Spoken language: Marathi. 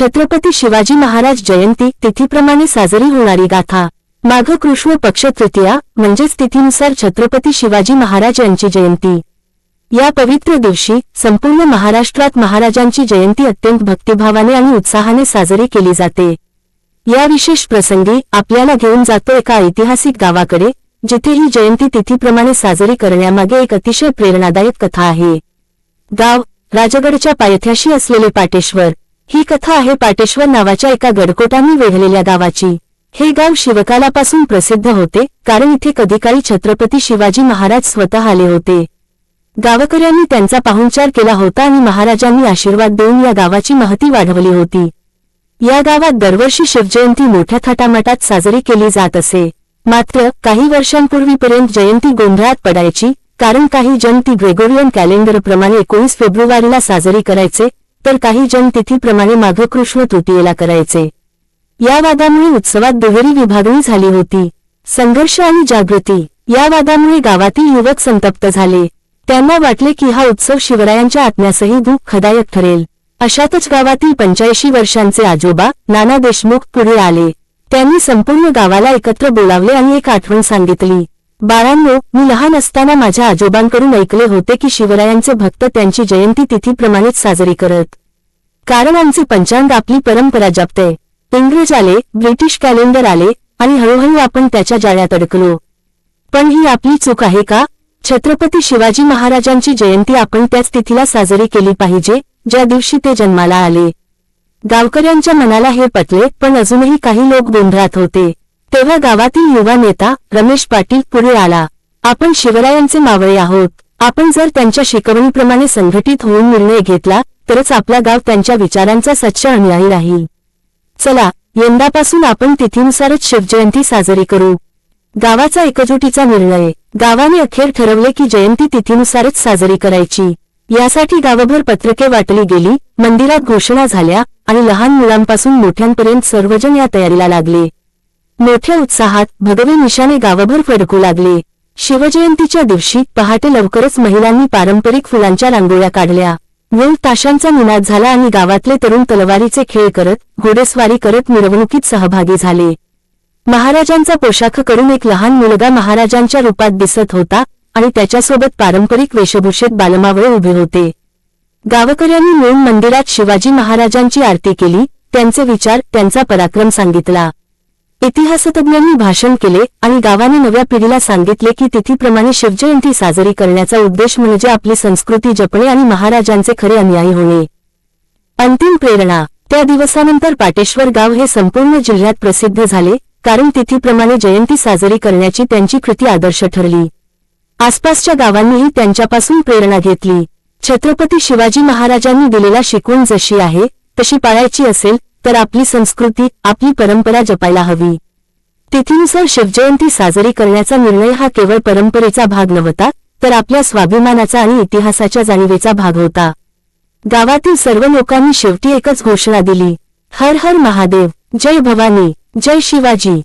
छत्रपती शिवाजी महाराज जयंती तिथीप्रमाणे साजरी होणारी गाथा. माघ कृष्ण पक्ष तृतीया म्हणजेच तिथीनुसार छत्रपती शिवाजी महाराज यांची जयंती. या पवित्र दिवशी संपूर्ण महाराष्ट्रात महाराजांची जयंती अत्यंत भक्तिभावाने आणि उत्साहाने साजरी केली जाते. या विशेष प्रसंगी आपल्याला घेऊन जातो एका ऐतिहासिक गावाकडे जिथे ही जयंती तिथीप्रमाणे साजरी करण्यामागे एक अतिशय प्रेरणादायक कथा आहे. गाव राजगडच्या पायथ्याशी असलेले पाटेश्वर. ही कथा आहे पाटेश्वर नावाच्या एका गडकोटांनी वेढलेल्या गावाची. हे गाव शिवकालापासून प्रसिद्ध होते कारण इथे कधीकाळी छत्रपती शिवाजी महाराज स्वतः आले होते. गावकऱ्यांनी त्यांचा पाहुणचार केला होता आणि महाराजांनी आशीर्वाद देऊन या गावाची महती वाढवली होती. या गावात दरवर्षी शिवजयंती मोठ्या थाटामाटात साजरी केली जात असे. मात्र काही वर्षांपूर्वीपर्यंत जयंती गोंधळात पडायची कारण काही जण ती ग्रेगोरियन कॅलेंडरप्रमाणे एकोणीस फेब्रुवारीला साजरी करायचे तर काही जण तिथीप्रमाणे माघ कृष्ण तृतीयेला करायचे. या वादामुळे उत्सवात दुहेरी विभागणी झाली होती. संघर्ष आणि जागृती. या वादामुळे गावातील युवक संतप्त झाले. त्यांना वाटले की हा उत्सव शिवरायांच्या आत्म्यासही दुःखदायक ठरेल. अशातच गावातील पंच्याऐंशी वर्षांचे आजोबा नाना देशमुख पुढे आले. त्यांनी संपूर्ण गावाला एकत्र बोलावले आणि एक आठवण सांगितली. बाळांनो मी लहान असताना माझ्या आजोबांकडून ऐकले होते की शिवरायांचे भक्त त्यांची जयंती तिथीप्रमाणेच साजरी करत. कारण आमचे पंचांग आपली परंपरा जपते. इंग्रज आले ब्रिटिश कॅलेंडर आले आणि हळूहळू आपण त्याच्या जाळ्यात अडकलो. पण ही आपली चूक आहे का? छत्रपती शिवाजी महाराजांची जयंती आपण त्याच तिथीला साजरी केली पाहिजे ज्या दिवशी ते जन्माला आले. गावकऱ्यांच्या मनाला हे पटले पण अजूनही काही लोक गोंधळात होते. तेव्हा गावातील युवा नेता रमेश पाटील पुढे आला. आपण शिवरायांचे मावळे आहोत. आपण जर त्यांच्या शिकवणीप्रमाणे संघटित होऊन निर्णय घेतला तरच आपला गाव त्यांच्या विचारांचा सच्चा अनुयायी राहील. चला यंदापासून आपण तिथीनुसारच शिवजयंती साजरी करू. गावाचा एकजुटीचा निर्णय. गावाने अखेर ठरवले की जयंती तिथीनुसारच साजरी करायची. यासाठी गावभर पत्रके वाटली गेली मंदिरात घोषणा झाल्या आणि लहान मुलांपासून मोठ्यांपर्यंत सर्वजण या तयारीला लागले. मोठ्या उत्साहात भगवे निशाने गावभर फडकू लागले. शिवजयंतीच्या दिवशी पहाटे लवकरच महिलांनी पारंपरिक फुलांच्या रांगोळ्या काढल्या. नऊ ताशांचा निनाद झाला आणि गावातले तरुण तलवारीचे खेळ करत घोडेस्वारी करत मिरवणुकीत सहभागी झाले. महाराजांचा पोशाख करून एक लहान मुलगा महाराजांच्या रूपात दिसत होता आणि त्याच्यासोबत पारंपरिक वेशभूषेत बालमावळे उभे होते. गावकऱ्यांनी मिळून मंदिरात शिवाजी महाराजांची आरती केली त्यांचे विचार त्यांचा पराक्रम सांगितला. इतिहासतज्ञांनी भाषण केले आणि गावाने नव्या पिढीला सांगितले की तिथीप्रमाणे शिवजयंती साजरी करण्याचा उद्देश म्हणजे आपली संस्कृती जपणे आणि महाराजांचे खरे अनुयायी होणे. अंतिम प्रेरणा. त्या दिवसानंतर पाटेश्वर गाव हे संपूर्ण जिल्ह्यात प्रसिद्ध झाले कारण तिथीप्रमाणे जयंती साजरी करण्याची त्यांची कृती आदर्श ठरली. आसपासच्या गावांनीही त्यांच्यापासून प्रेरणा घेतली. छत्रपती शिवाजी महाराजांनी दिलेला शिकवण जशी आहे तशी पाळायची असेल तर आपली संस्कृती आपली परंपरा जपायला हवी. तिथीनुसार शिवजयंती साजरी करण्याचा निर्णय हा केवळ परंपरेचा भाग नव्हता तर आपल्या स्वाभिमानाचा आणि इतिहासाच्या जाणीवेचा भाग होता. गावातील सर्व लोकांनी शेवटी एकच घोषणा दिली. हर हर महादेव जय भवानी जय शिवाजी.